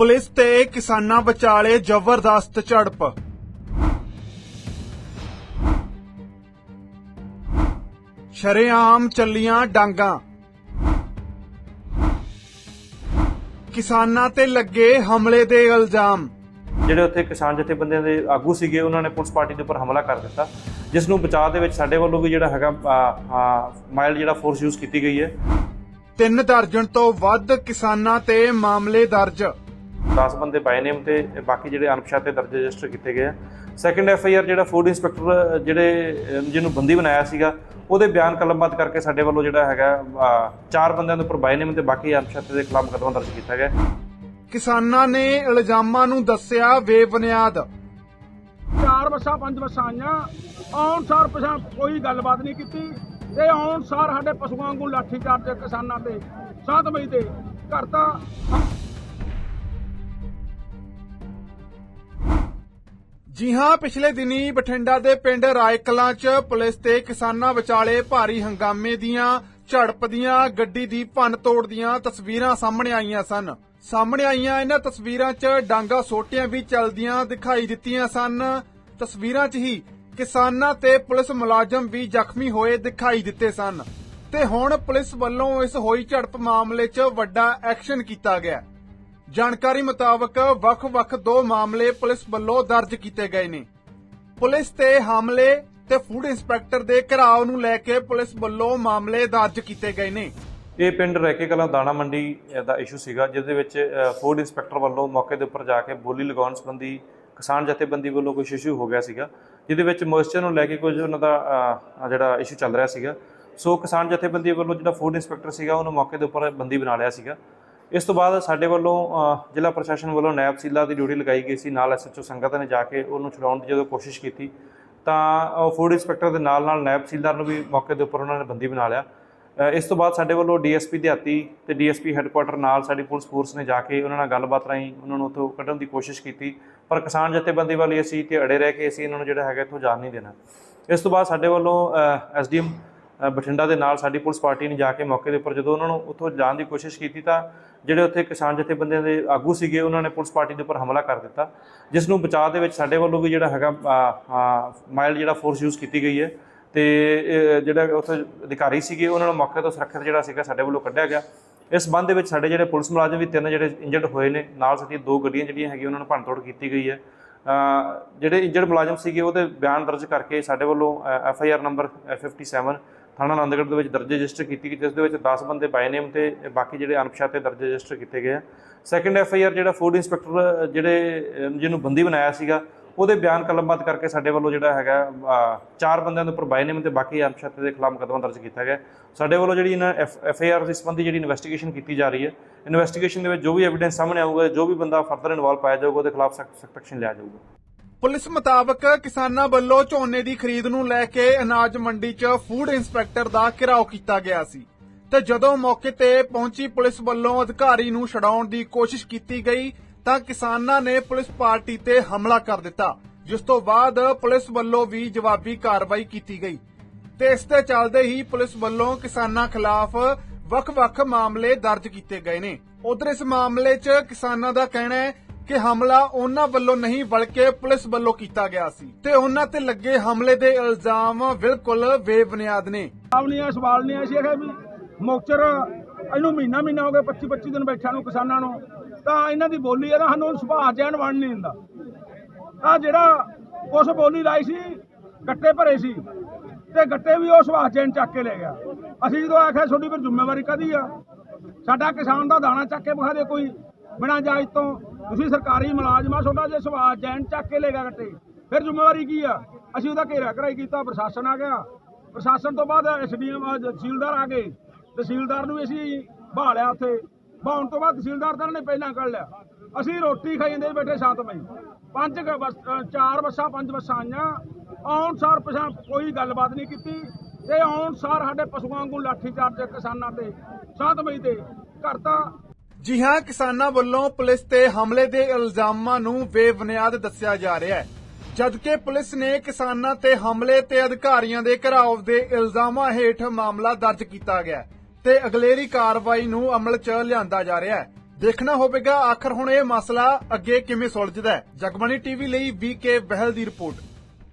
Police ਤੇ ਕਿਸਾਨਾਂ ਵਿਚਾਲੇ ਜ਼ਬਰਦਸਤ ਝੜਪ। ਸ਼ਰੇਆਮ ਚੱਲੀਆਂ ਡਾਂਗਾ। ਕਿਸਾਨਾਂ ਤੇ ਲੱਗੇ ਹਮਲੇ ਦੇ ਇਲਜ਼ਾਮ। ਜਿਹੜੇ ਉੱਥੇ ਕਿਸਾਨ ਜਥੇਬੰਦੀਆਂ ਦੇ ਆਗੂ ਸੀਗੇ ਉਹਨਾਂ ਨੇ ਪੁਲਿਸ ਪਾਰਟੀ ਦੇ ਉੱਪਰ ਹਮਲਾ ਕਰ ਦਿੱਤਾ। ਜਿਸ ਨੂੰ ਬਚਾਅ ਦੇ ਵਿੱਚ ਸਾਡੇ ਵੱਲੋਂ ਵੀ ਜਿਹੜਾ ਹੈਗਾ ਮਾਈਲ ਜਿਹੜਾ ਫੋਰਸ ਯੂਜ਼ ਕੀਤੀ ਗਈ ਹੈ। ਤਿੰਨ ਦਰਜਨ ਤੋਂ ਵੱਧ ਕਿਸਾਨਾਂ ਤੇ ਮਾਮਲੇ ਦਰਜ। 10 ਬੰਦੇ ਬਾਈ ਨੇਮ ਤੇ ਬਾਕੀ ਜਿਹੜੇ ਅਣਪਛਾਤੇ ਦਰਜ ਰਜਿਸਟਰ ਕੀਤੇ ਗਏ ਆ। ਸੈਕੰਡ ਐਫ ਆਈ ਆਰ ਜਿਹੜਾ ਫੂਡ ਇੰਸਪੈਕਟਰ ਜਿਹੜੇ ਜਿਹਨੂੰ ਬੰਦੀ ਬਣਾਇਆ ਸੀਗਾ ਉਹਦੇ ਬਿਆਨ ਕਲਮਬੱਧ ਕਰਕੇ ਸਾਡੇ ਵੱਲੋਂ ਜਿਹੜਾ ਹੈਗਾ ਚਾਰ ਬੰਦਿਆਂ ਦੇ ਉੱਪਰ ਬਾਈ ਨੇਮ ਤੇ ਬਾਕੀ ਅਣਪਛਾਤੇ ਦੇ ਖਿਲਾਫ ਮੁਕੱਦਮਾ ਦਰਜ ਕੀਤਾ ਗਿਆ। ਕਿਸਾਨਾਂ ਨੇ ਇਲਜ਼ਾਮਾਂ ਨੂੰ ਦੱਸਿਆ ਬੇਬੁਨਿਆਦ। ਚਾਰ ਬੱਸਾਂ ਪੰਜ ਬੱਸਾਂ ਆਈਆਂ। ਆਉਣ ਸਾਰ ਪਿਛਾਂ ਕੋਈ ਗੱਲਬਾਤ ਨਹੀਂ ਕੀਤੀ। ਤੇ ਆਉਣ ਸਾਰ ਸਾਡੇ ਪਸ਼ੂਆਂ ਵਾਂਗੂ ਲਾਠੀ ਚਾਰਜ ਕਿਸਾਨਾਂ ਤੇ ਸਾਤਮਈ ਤੇ ਕਰਤਾ। ਜੀ ਹਾਂ, ਪਿਛਲੇ ਦਿਨੀ ਬਠਿੰਡਾ ਦੇ ਪਿੰਡ ਰਾਇਕਲਾਂ 'ਚ ਪੁਲਿਸ ਤੇ ਕਿਸਾਨਾਂ ਵਿਚਾਲੇ ਭਾਰੀ ਹੰਗਾਮੇ ਦੀਆਂ, ਝੜਪ ਦੀਆਂ, ਗੱਡੀ ਦੀ ਭੰਨ ਤੋੜ ਦੀਆਂ ਤਸਵੀਰਾਂ ਸਾਹਮਣੇ ਆਈਆਂ ਸਨ। ਸਾਹਮਣੇ ਆਈਆਂ ਇਹਨਾਂ ਤਸਵੀਰਾਂ 'ਚ ਡਾਂਗਾ ਸੋਟੀਆਂ ਵੀ ਚੱਲਦੀਆਂ ਦਿਖਾਈ ਦਿੱਤੀਆਂ ਸਨ। ਤਸਵੀਰਾਂ 'ਚ ਹੀ ਕਿਸਾਨਾਂ ਤੇ ਪੁਲਿਸ ਮੁਲਾਜ਼ਮ ਵੀ ਜ਼ਖਮੀ ਹੋਏ ਦਿਖਾਈ ਦਿੱਤੇ ਸਨ। ਤੇ ਹੁਣ ਪੁਲਿਸ ਵੱਲੋਂ ਇਸ ਹੋਈ ਝੜਪ ਮਾਮਲੇ 'ਚ ਵੱਡਾ ਐਕਸ਼ਨ ਕੀਤਾ ਗਿਆ। ਜਾਣਕਾਰੀ ਮੁਤਾਬਕ ਵੱਖ-ਵੱਖ ਦੋ ਮਾਮਲੇ ਪੁਲਿਸ ਵੱਲੋਂ ਦਰਜ ਕੀਤੇ ਗਏ ਨੇ। ਪੁਲਿਸ ਤੇ ਹਮਲੇ ਤੇ ਫੂਡ ਇੰਸਪੈਕਟਰ ਦੇ ਘਰਾਓ ਨੂੰ ਲੈ ਕੇ ਪੁਲਿਸ ਵੱਲੋਂ ਮਾਮਲੇ ਦਰਜ ਕੀਤੇ ਗਏ ਨੇ। ਇਹ ਪਿੰਡ ਰੈਕੇ ਕਲਾਂ ਦਾਣਾ ਮੰਡੀ ਦਾ ਇਸ਼ੂ ਸੀਗਾ ਜਿਸ ਦੇ ਵਿੱਚ ਫੂਡ ਇੰਸਪੈਕਟਰ ਵੱਲੋਂ ਮੌਕੇ ਦੇ ਉੱਪਰ ਜਾ ਕੇ ਬੋਲੀ ਲਗਾਉਣ ਸੰਬੰਧੀ ਕਿਸਾਨ ਜਥੇਬੰਦੀ ਵੱਲੋਂ ਕੁਝ ਇਸ਼ੂ ਹੋ ਗਿਆ ਸੀਗਾ, ਜਿਹਦੇ ਵਿੱਚ ਮੋਇਸਚਰ ਨੂੰ ਲੈ ਕੇ ਕੁਝ ਉਹਨਾਂ ਦਾ ਜਿਹੜਾ ਇਸ਼ੂ ਚੱਲ ਰਿਹਾ ਸੀਗਾ। ਸੋ ਕਿਸਾਨ ਜਥੇਬੰਦੀ ਵੱਲੋਂ ਜਿਹੜਾ ਫੂਡ ਇੰਸਪੈਕਟਰ ਸੀਗਾ, ਉਹਨੂੰ ਮੌਕੇ ਦੇ ਉੱਪਰ ਬੰਦੀ ਬਣਾ ਲਿਆ ਸੀਗਾ। ਇਸ ਤੋਂ ਬਾਅਦ ਸਾਡੇ ਵੱਲੋਂ ਜ਼ਿਲ੍ਹਾ ਪ੍ਰਸ਼ਾਸਨ ਵੱਲੋਂ ਨਾਇਬ ਸੀਲਾ ਦੀ ਡਿਊਟੀ ਲਗਾਈ ਗਈ ਸੀ, ਨਾਲ ਐਸਐਚਓ ਸੰਗਤ ਨੇ ਜਾ ਕੇ ਉਹਨੂੰ ਛੁਡਾਉਣ ਦੀ ਜਦੋਂ ਕੋਸ਼ਿਸ਼ ਕੀਤੀ, ਤਾਂ ਫੂਡ ਇੰਸਪੈਕਟਰ ਦੇ ਨਾਲ ਨਾਲ ਨਾਇਬ ਸੀਲਦਾਰ ਨੂੰ ਵੀ ਮੌਕੇ ਦੇ ਉੱਪਰ ਉਹਨਾਂ ਨੇ ਬੰਦੀ ਬਣਾ ਲਿਆ। ਇਸ ਤੋਂ ਬਾਅਦ ਸਾਡੇ ਵੱਲੋਂ ਡੀਐਸਪੀ ਦਿਹਾਤੀ ਤੇ ਡੀਐਸਪੀ ਹੈੱਡਕੁਆਟਰ ਨਾਲ ਸਾਡੀ ਪੁਲਿਸ ਫੋਰਸ ਨੇ ਜਾ ਕੇ ਉਹਨਾਂ ਨਾਲ ਗੱਲਬਾਤ ਰਾਹੀਂ ਉਹਨਾਂ ਨੂੰ ਉੱਥੋਂ ਕੱਢਣ ਦੀ ਕੋਸ਼ਿਸ਼ ਕੀਤੀ, ਪਰ ਕਿਸਾਨ ਜਥੇਬੰਦੀ ਵਾਲੀ ਅਸੀਂ ਤੇ ਅੜੇ ਰਹਿ ਕੇ ਅਸੀਂ ਇਹਨਾਂ ਨੂੰ ਜਿਹੜਾ ਹੈਗਾ ਇੱਥੋਂ ਜਾਣ ਨਹੀਂ ਦੇਣਾ। ਇਸ ਤੋਂ ਬਾਅਦ ਸਾਡੇ ਵੱਲੋਂ ਐਸਡੀਐਮ ਬਠਿੰਡਾ ਦੇ ਨਾਲ ਸਾਡੀ ਪੁਲਿਸ ਪਾਰਟੀ ਨੇ ਜਾ ਕੇ ਮੌਕੇ ਦੇ ਉੱਪਰ ਜਦੋਂ ਉਹਨਾਂ ਨੂੰ ਉੱਥੋਂ ਜਾਣ ਦੀ ਕੋਸ਼ਿਸ਼ ਕੀਤੀ ਤਾਂ ਜਿਹੜੇ ਉੱਥੇ ਕਿਸਾਨ ਜਥੇਬੰਦੀਆਂ ਦੇ ਆਗੂ ਸੀਗੇ, ਉਹਨਾਂ ਨੇ ਪੁਲਿਸ ਪਾਰਟੀ ਦੇ ਉੱਪਰ ਹਮਲਾ ਕਰ ਦਿੱਤਾ, ਜਿਸ ਨੂੰ ਬਚਾਅ ਦੇ ਵਿੱਚ ਸਾਡੇ ਵੱਲੋਂ ਵੀ ਜਿਹੜਾ ਹੈਗਾ ਮਾਈਲ ਜਿਹੜਾ ਫੋਰਸ ਯੂਜ਼ ਕੀਤੀ ਗਈ ਹੈ ਤੇ ਜਿਹੜਾ ਉੱਥੇ ਅਧਿਕਾਰੀ ਸੀਗੇ, ਉਹਨਾਂ ਨੂੰ ਮੌਕੇ ਤੋਂ ਸੁਰੱਖਿਅਤ ਜਿਹੜਾ ਸੀਗਾ ਸਾਡੇ ਵੱਲੋਂ ਕੱਢਿਆ ਗਿਆ। ਇਸ ਸੰਬੰਧ ਦੇ ਵਿੱਚ ਸਾਡੇ ਜਿਹੜੇ ਪੁਲਿਸ ਮੁਲਾਜ਼ਮ ਵੀ ਤਿੰਨ ਜਿਹੜੇ ਇੰਜਰਡ ਹੋਏ ਨੇ, ਨਾਲ ਸਾਡੀਆਂ ਦੋ ਗੱਡੀਆਂ ਜਿਹੜੀਆਂ ਹੈਗੀਆਂ, ਉਹਨਾਂ ਨੂੰ ਭੰਨਤੋੜ ਕੀਤੀ ਗਈ ਹੈ। ਜਿਹੜੇ ਇੰਜਰਡ ਮੁਲਾਜ਼ਮ ਸੀਗੇ, ਉਹਦੇ ਬਿਆਨ ਦਰਜ ਕਰਕੇ ਸਾਡੇ ਵੱਲੋਂ ਐਫ ਆਈ ਆਰ ਨੰਬਰ 57 ਥਾਣਾ ਆਨੰਦਗੜ੍ਹ ਦੇ ਵਿੱਚ ਦਰਜ ਰਜਿਸਟਰ ਕੀਤੀ ਗਈ, ਜਿਸ ਦੇ ਵਿੱਚ 10 ਬੰਦੇ ਬਾਈ ਨੇਮ ਤੇ ਬਾਕੀ ਜਿਹੜੇ ਅਣਪਛਾਤੇ ਦਰਜ ਰਜਿਸਟਰ ਕੀਤੇ ਗਏ ਆ। ਸੈਕੰਡ ਐਫ ਆਈ ਆਰ ਜਿਹੜਾ ਫੂਡ ਇੰਸਪੈਕਟਰ ਜਿਹੜੇ ਜਿਹਨੂੰ ਬੰਦੀ ਬਣਾਇਆ ਸੀਗਾ, ਉਹਦੇ ਬਿਆਨ ਕਲਮਬੱਧ ਕਰਕੇ ਸਾਡੇ ਵੱਲੋਂ ਜਿਹੜਾ ਹੈਗਾ ਚਾਰ ਬੰਦਿਆਂ ਦੇ ਉੱਪਰ ਬਾਈ ਨੇਮ ਤੇ ਬਾਕੀ ਅਣਪਛਾਤੇ ਦੇ ਖਿਲਾਫ ਮੁਕੱਦਮਾ ਦਰਜ ਕੀਤਾ ਗਿਆ। ਸਾਡੇ ਵੱਲੋਂ ਜਿਹੜੀ ਇਹਨਾਂ ਐਫ ਆਈ ਆਰ ਦੇ ਸੰਬੰਧੀ ਜਿਹੜੀ ਇਨਵੈਸਟੀਗੇਸ਼ਨ ਕੀਤੀ ਜਾ ਰਹੀ ਹੈ ਇਨਵੈਸਟੀਗੇਸ਼ਨ ਦੇ ਵਿੱਚ ਜੋ ਵੀ ਐਵੀਡੈਂਸ ਸਾਹਮਣੇ ਆਊਗਾ, ਜੋ ਵੀ ਬੰਦਾ ਫਰਦਰ ਇਨਵੋਲਵ ਪਾਇਆ ਜਾਊਗਾ, ਉਹਦੇ ਖਿਲਾਫ ਸਖਤ ਐਕਸ਼ਨ ਲਿਆ ਜਾਊਗਾ। ਪੁਲਿਸ ਮੁਤਾਬਕ ਕਿਸਾਨਾਂ ਵੱਲੋਂ ਝੋਨੇ ਦੀ ਖਰੀਦ ਨੂੰ ਲੈ ਕੇ ਅਨਾਜ ਮੰਡੀ 'ਚ ਫੂਡ ਇੰਸਪੈਕਟਰ ਦਾ ਘਿਰਾਓ ਕੀਤਾ ਗਿਆ ਸੀ। ਤੇ ਜਦੋਂ ਮੌਕੇ ਤੇ ਪਹੁੰਚੀ ਪੁਲਿਸ ਵੱਲੋਂ ਅਧਿਕਾਰੀ ਨੂੰ ਛਡਾਉਣ ਦੀ ਕੋਸ਼ਿਸ਼ ਕੀਤੀ ਗਈ, ਤਾਂ ਕਿਸਾਨਾਂ ਨੇ ਪੁਲਿਸ ਪਾਰਟੀ ਤੇ ਹਮਲਾ ਕਰ ਦਿੱਤਾ, ਜਿਸ ਤੋਂ ਬਾਅਦ ਪੁਲਿਸ ਵੱਲੋਂ ਵੀ ਜਵਾਬੀ ਕਾਰਵਾਈ ਕੀਤੀ ਗਈ। ਤੇ ਇਸ ਦੇ ਚੱਲਦੇ ਹੀ ਪੁਲਿਸ ਵੱਲੋਂ ਕਿਸਾਨਾਂ ਖਿਲਾਫ ਵੱਖ-ਵੱਖ ਮਾਮਲੇ ਦਰਜ ਕੀਤੇ ਗਏ ਨੇ। ਉਧਰ ਇਸ ਮਾਮਲੇ 'ਚ ਕਿਸਾਨਾਂ ਦਾ ਕਹਿਣਾ ਹੈ ਕਿ ਹਮਲਾ ਉਹਨਾਂ ਵੱਲੋਂ ਨਹੀਂ ਬਲਕਿ ਪੁਲਿਸ ਵੱਲੋਂ ਕੀਤਾ ਗਿਆ ਸੀ। ਤੇ ਉਹਨਾਂ ਤੇ ਲੱਗੇ ਹਮਲੇ ਦੇ ਇਲਜ਼ਾਮ ਬਿਲਕੁਲ ਬੇਬੁਨਿਆਦ ਨੇ। ਆਵਨੀਆਂ ਸਵਾਲ ਨਹੀਂ ਸੀ ਕਿ ਵੀ ਮੌਕਚਰ ਇਹਨੂੰ ਮਹੀਨਾ ਮਹੀਨਾ ਹੋ ਗਿਆ 25 25 ਦਿਨ ਬੈਠਿਆਂ ਨੂੰ ਕਿਸਾਨਾਂ ਨੂੰ। ਤਾਂ ਇਹਨਾਂ ਦੀ ਬੋਲੀ ਇਹਦਾ ਸਾਨੂੰ ਸੁਭਾਅ ਜੈਨ ਬਣ ਨਹੀਂ ਦਿੰਦਾ। ਆ ਜਿਹੜਾ ਉਸ ਬੋਲੀ ਲਾਈ ਸੀ, ਗੱਟੇ ਭਰੇ ਸੀ, ਤੇ ਗੱਟੇ ਵੀ ਉਹ ਸੁਭਾਅ ਜੈਨ ਚੱਕ ਕੇ ਲੈ ਗਿਆ। ਅਸੀਂ ਜਦੋਂ ਆਖਿਆ, ਤੁਹਾਡੀ ਫਿਰ ਜ਼ਿੰਮੇਵਾਰੀ ਕਦੀ ਆ? ਸਾਡਾ ਕਿਸਾਨ ਦਾ ਦਾਣਾ ਚੱਕ ਕੇ ਵਿਖਾ ਦੇ ਕੋਈ ਬਿਨਾਂ ਇਜਾਜ਼ਤ ਤੋਂ ਤੁਸੀਂ ਸਰਕਾਰੀ ਮੁਲਾਜ਼ਮ ਆ, ਤੁਹਾਡਾ ਜੇ ਸੁਭਾਅ ਜੈਨ ਚੱਕ ਕੇ ਲੈ ਗਿਆ ਗੱਟੇ, ਫਿਰ ਜ਼ਿੰਮੇਵਾਰੀ ਕੀ ਆ? ਅਸੀਂ ਉਹਦਾ ਘੇਰਾ ਘਰਾਈ ਕੀਤਾ, ਪ੍ਰਸ਼ਾਸਨ ਆ ਗਿਆ। ਪ੍ਰਸ਼ਾਸਨ ਤੋਂ ਬਾਅਦ ਐਸਡੀਐਮ ਤਹਿਸੀਲਦਾਰ ਆ ਗਏ। ਤਹਿਸੀਲਦਾਰ ਨੂੰ ਵੀ ਅਸੀਂ ਬਹਾਲਿਆ ਉੱਥੇ। ਬਹਾਉਣ ਤੋਂ ਬਾਅਦ ਤਹਿਸੀਲਦਾਰ ਤਾਂ ਨੇ ਪਹਿਲਾਂ ਕੱਢ ਲਿਆ। ਅਸੀਂ ਰੋਟੀ ਖਾਈ ਜਾਂਦੇ ਬੈਠੇ ਸਾਤ ਵਜੇ ਪੰਜ ਬੱਸ ਚਾਰ ਬੱਸਾਂ, ਪੰਜ ਬੱਸਾਂ ਆਈਆਂ। ਆਉਣ ਸਾਰ ਪਛਾਣ ਕੋਈ ਗੱਲਬਾਤ ਨਹੀਂ ਕੀਤੀ। ਤੇ ਆਉਣ ਸਾਰ ਸਾਡੇ ਪਸ਼ੂਆਂ ਵਾਂਗੂ ਲਾਠੀ ਚਾਰਜ ਕਿਸਾਨਾਂ ਤੇ ਸਾਤ ਵਜੇ ਤੇ। ਕਰਤਾ ਜੀ ਹਾਂ ਕਿਸਾਨਾਂ ਵੱਲੋਂ ਪੁਲਿਸ ਤੇ ਹਮਲੇ ਦੇ ਇਲਜ਼ਾਮਾਂ ਨੂੰ ਬੇਬੁਨਿਆਦ ਦੱਸਿਆ ਜਾ ਰਿਹਾ ਹੈ। ਜਦਕਿ ਪੁਲਿਸ ਨੇ ਕਿਸਾਨਾਂ ਤੇ ਹਮਲੇ ਤੇ ਅਧਿਕਾਰੀਆਂ ਦੇ ਘਰਾਓ ਦੇ ਇਲਜ਼ਾਮਾਂ ਹੇਠ ਮਾਮਲਾ ਦਰਜ ਕੀਤਾ ਗਿਆ ਤੇ ਅਗਲੇਰੀ ਕਾਰਵਾਈ ਨੂੰ ਅਮਲ 'ਚ ਲਿਆਂਦਾ ਜਾ ਰਿਹਾ ਹੈ। ਦੇਖਣਾ ਹੋਵੇਗਾ ਆਖਰ ਹੁਣ ਇਹ ਮਸਲਾ ਅੱਗੇ ਕਿਵੇਂ ਸੁਲਝਦਾ ਹੈ। ਜਗਬਾਣੀ ਟੀਵੀ ਲਈ ਵੀਕੇ ਬਹਿਲ ਦੀ ਰਿਪੋਰਟ।